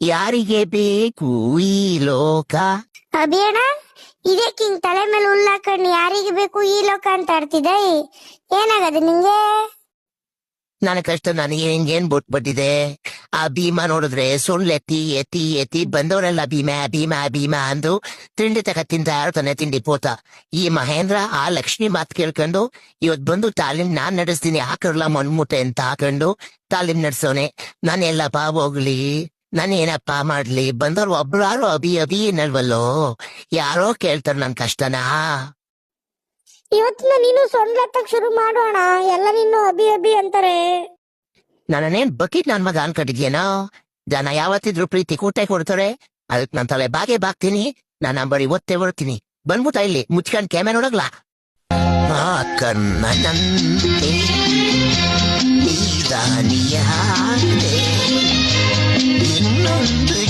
ಯಾರಿಗೆ ಬೇಕು ಈ ಲೋಕ? ಅಭಿಯಣ್ಣ ಇದಕ್ಕೆ ಹಿಂಗ್ ತಲೆ ಮೇಲೆ ಹುಲ್ಲಾಕಂಡು ಯಾರಿಗೆ ಬೇಕು ಈ ಲೋಕ ಅಂತ ಆಡ್ತಿದ್ದೆ? ಏನಾಗದೆ ನಿಂಗೆ? ನನ್ನ ಕಷ್ಟ ನನಗೆ ಹಿಂಗೇನ್ ಬಿಟ್ಬಿಟ್ಟಿದೆ ಆ ಭೀಮಾ ನೋಡಿದ್ರೆ ಸುಳ್ಳು ಎತ್ತಿ ಎತ್ತಿ ಎತ್ತಿ ಬಂದವರೆಲ್ಲ ಭೀಮಾ ಭೀಮಾ ಭೀಮಾ ಅಂದು ತಿಂಡಿ ತಕ ತಿಂತ ಇರ್ತಾನೆ ತಿಂಡಿ ಪೋತ. ಈ ಮಹೇಂದ್ರ ಆ ಲಕ್ಷ್ಮಿ ಮಾತು ಕೇಳ್ಕೊಂಡು ಇವತ್ ಬಂದು ತಾಲೀಮ್ ನಾನ್ ನಡೆಸ್ತೀನಿ ಹಾಕರ್ಲ ಮಣ್ಮುಟ್ಟೆ ಅಂತ ಹಾಕೊಂಡು ತಾಲೀಮ್ ನಡ್ಸೋನೆ. ನಾನೆಲ್ಲಪ್ಪ ಹೋಗ್ಲಿ. ನಾನೇನಪ್ಪ ಮಾಡ್ಲಿ? ಬಂದವ್ರು ಒಬ್ರಾರು ಅಭಿ ಅಭಿ ಏನಲ್ವಲ್ಲೋ ಯಾರೋ ಕೇಳ್ತಾರ ನನ್ ಕಷ್ಟನಾ. ಇವತ್ತಿನ ನೀನು ಸೊಂಡ್ಲತ್ತಕ್ ಶುರು ಮಾಡೋಣ. ಎಲ್ಲ ನೀನು ಅಭಿ ಅಭಿ ಅಂತಾರೆ. ನನ್ನೇನ್ ಬಕೀಟ್ ನನ್ ಮಗ ಅನ್ಕೊಂಡಿದ್ಯೇನೋ? ಜನ ಯಾವತ್ತಿದ್ರು ಪ್ರೀತಿ ಕೂಟೆ ಕೊಡ್ತಾರೆ. ಅದಕ್ ನನ್ ತಲೆ ಬಾಗೆ ಬಾಗ್ತೀನಿ. ನಾನು ಬರೀ ಒತ್ತೆ ಬರ್ತೀನಿ ಬಂದ್ಬಿಟ್ಟ ಇಲ್ಲಿ ಮುಚ್ಕೊಂಡ್ ಕ್ಯಾಮೆ ನೋಡಗ್ಲಾ ಆ ನೀದಾನಿಯಾದೆ Just